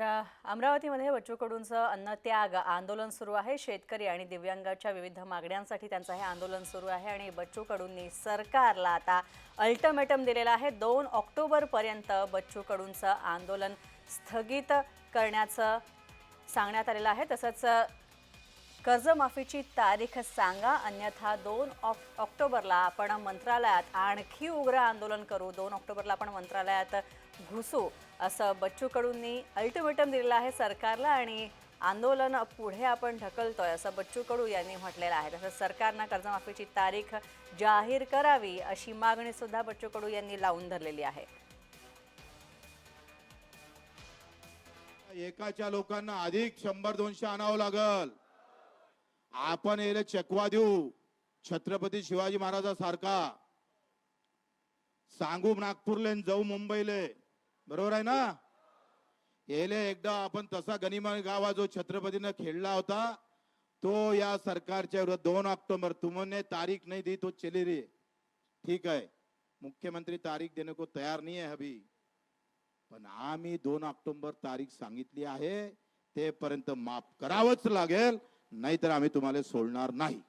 तर अमरावतीमध्ये बच्चू कडूंचं अन्नत्याग आंदोलन सुरू आहे. शेतकरी आणि दिव्यांगाच्या विविध मागण्यांसाठी त्यांचं हे आंदोलन सुरू आहे आणि बच्चू कडूंनी सरकारला आता अल्टिमेटम दिलेला आहे. दोन ऑक्टोबरपर्यंत बच्चू कडूंचं आंदोलन स्थगित करण्याचं सांगण्यात आलेलं आहे. तसंच कर्जमाफीची तारीख सांगा. अन्यथा दोन ऑक ऑक्टोबरला आपण मंत्रालयात आणखी उग्र आंदोलन करू. दोन ऑक्टोबरला आपण मंत्रालयात घुसू. असं बच्चू कडूंनी अल्टिमेटम दिलेलं आहे सरकारला आणि आंदोलन पुढे आपण ढकलतोय असं बच्चू कडू यांनी म्हटलेलं आहे. तसंच सरकारनं कर्जमाफीची तारीख जाहीर करावी अशी मागणी सुद्धा बच्चू कडू यांनी लावून धरलेली आहे. एकाच्या लोकांना अधिक शंभर दोनशे आणावं लागल. आपण याला चकवा देऊ छत्रपती शिवाजी महाराजासारखा. सांगू नागपूरले जाऊ मुंबईले. बरोबर आहे ना? येले एकदा आपण तसा गनिमा गावा जो छत्रपतीनं खेळला होता तो या सरकारच्या विरोधात दोन ऑक्टोबर तुमने तारीख नाही दी तो चले रे. ठीक आहे. मुख्यमंत्री तारीख देने को तयार नाही आहे अभी. पण आम्ही दोन ऑक्टोबर तारीख सांगितली आहे ते पर्यंत माफ करावंच लागेल नाहीतर आम्ही तुम्हाला सोडणार नाही.